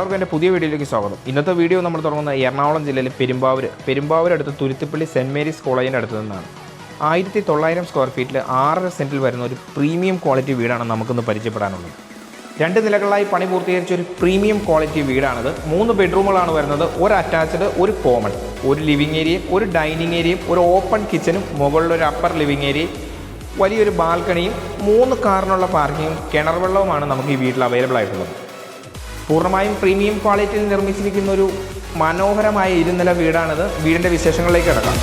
എല്ലാവർക്കും എന്റെ പുതിയ വീഡിയോയിലേക്ക് സ്വാഗതം. ഇന്നത്തെ വീഡിയോ നമ്മൾ തുടങ്ങുന്നത് എറണാകുളം ജില്ലയിലെ പെരുമ്പാവൂർ പെരുമ്പാവൂർ അടുത്ത് തുരുത്തിപ്പള്ളി സെന്റ് മേരീസ് കോളേജിന്റെ അടുത്ത് നിന്നാണ്. ആയിരത്തി തൊള്ളായിരം സ്ക്വയർ ഫീറ്റിൽ ആറര സെന്റിൽ വരുന്ന ഒരു പ്രീമിയം ക്വാളിറ്റി വീടാണ് നമുക്കൊന്ന് പരിചയപ്പെടാനുള്ളത്. രണ്ട് നിലകളായി പണി പൂർത്തീകരിച്ച ഒരു പ്രീമിയം ക്വാളിറ്റി വീടാണിത്. മൂന്ന് ബെഡ്റൂമുകളാണ് വരുന്നത്. ഒരു അറ്റാച്ച്ഡ് ഒരു കോമൺ. ഒരു ലിവിങ് ഏരിയയും ഒരു ഡൈനിങ് ഏരിയയും ഒരു ഓപ്പൺ കിച്ചനും മുകളിൽ ഒരു അപ്പർ ലിവിങ് ഏരിയയും വലിയൊരു ബാൽക്കണിയും മൂന്ന് കാറിനുള്ള പാർക്കിങ്ങും കിണർ വെള്ളവുമാണ് നമുക്ക് ഈ വീട്ടിൽ അവൈലബിൾ ആയിട്ടുള്ളത്. പൂർണമായും പ്രീമിയം ക്വാളിറ്റിയിൽ നിർമ്മിച്ചിരിക്കുന്ന ഒരു മനോഹരമായ ഇരുനില വീടാണിത്. വീടിന്റെ വിശേഷങ്ങളിലേക്ക് കിടക്കാം.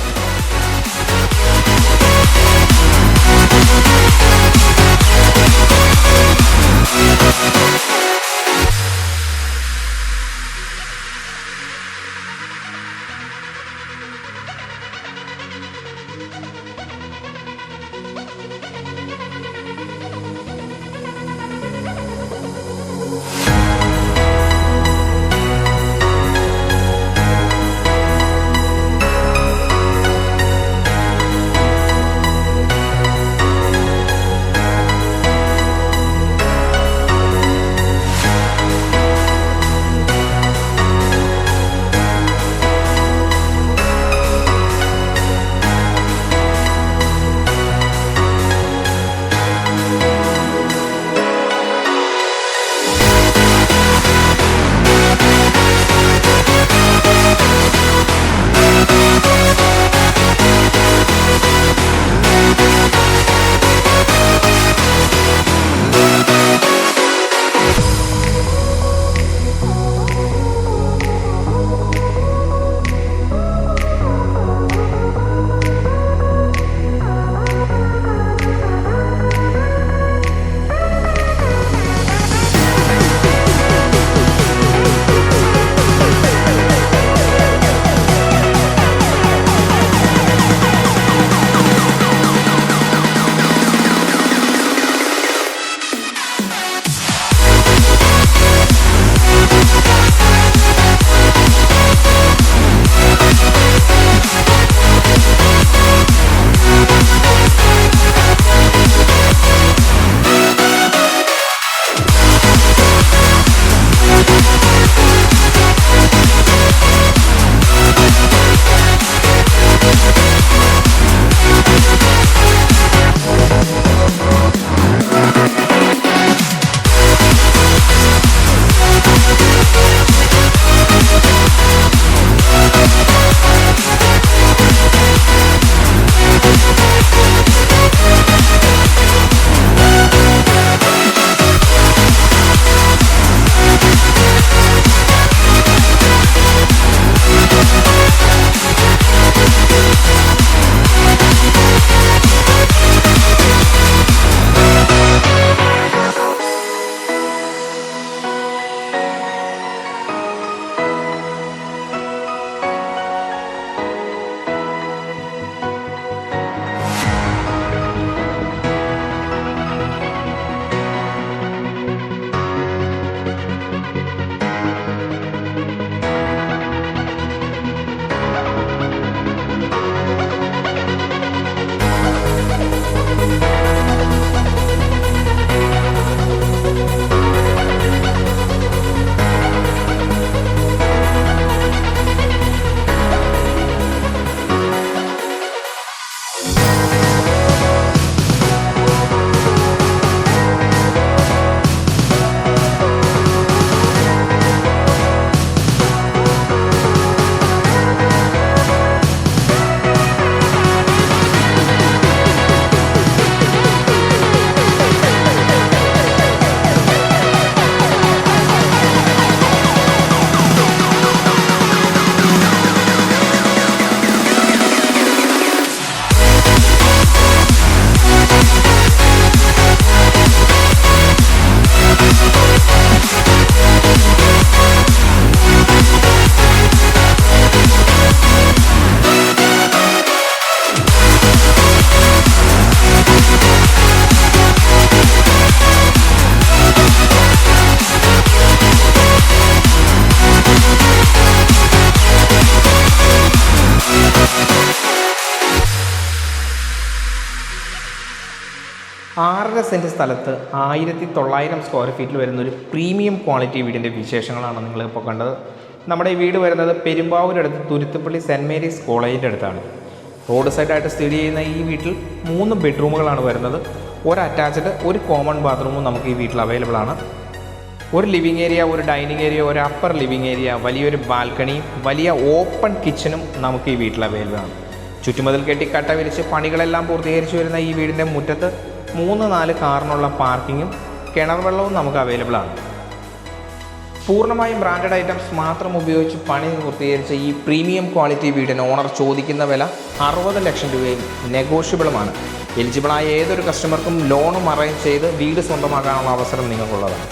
ആറര സെന്റ് സ്ഥലത്ത് ആയിരത്തി തൊള്ളായിരം സ്ക്വയർ ഫീറ്റിൽ വരുന്ന ഒരു പ്രീമിയം ക്വാളിറ്റി വീടിന്റെ വിശേഷങ്ങളാണ് നിങ്ങളിപ്പോൾ കണ്ടത്. നമ്മുടെ ഈ വീട് വരുന്നത് പെരുമ്പാവൂരടുത്ത് തുരുത്തുപ്പള്ളി സെന്റ് മേരീസ് കോളേജിന്റെ അടുത്താണ്. റോഡ് സൈഡായിട്ട് സ്ഥിതി ചെയ്യുന്ന ഈ വീട്ടിൽ മൂന്ന് ബെഡ്റൂമുകളാണ് വരുന്നത്. ഒരു അറ്റാച്ച്ഡ് ഒരു കോമൺ ബാത്റൂമും നമുക്ക് ഈ വീട്ടിൽ അവൈലബിൾ ആണ്. ഒരു ലിവിങ് ഏരിയ ഒരു ഡൈനിങ് ഏരിയ ഒരു അപ്പർ ലിവിങ് ഏരിയ വലിയൊരു ബാൽക്കണിയും വലിയ ഓപ്പൺ കിച്ചണും നമുക്ക് ഈ വീട്ടിൽ അവൈലബിൾ ആണ്. ചുറ്റുമതിൽ കെട്ടി കട്ട വിരിച്ച് പണികളെല്ലാം പൂർത്തീകരിച്ച് വരുന്ന ഈ വീടിന്റെ മുറ്റത്ത് മൂന്ന് നാല് കാറിനുള്ള പാർക്കിങ്ങും കിണർ വെള്ളവും നമുക്ക് അവൈലബിൾ ആണ്. പൂർണമായും ബ്രാൻഡഡ് ഐറ്റംസ് മാത്രം ഉപയോഗിച്ച് പണി പൂർത്തീകരിച്ച ഈ പ്രീമിയം ക്വാളിറ്റി വീടിന് ഓണർ ചോദിക്കുന്ന വില അറുപത് ലക്ഷം രൂപയും നെഗോഷ്യബിളുമാണ് എലിജിബിളായ ഏതൊരു കസ്റ്റമർക്കും ലോണും അറേഞ്ച് ചെയ്ത് വീട് സ്വന്തമാക്കാനുള്ള അവസരം നിങ്ങൾക്കുള്ളതാണ്.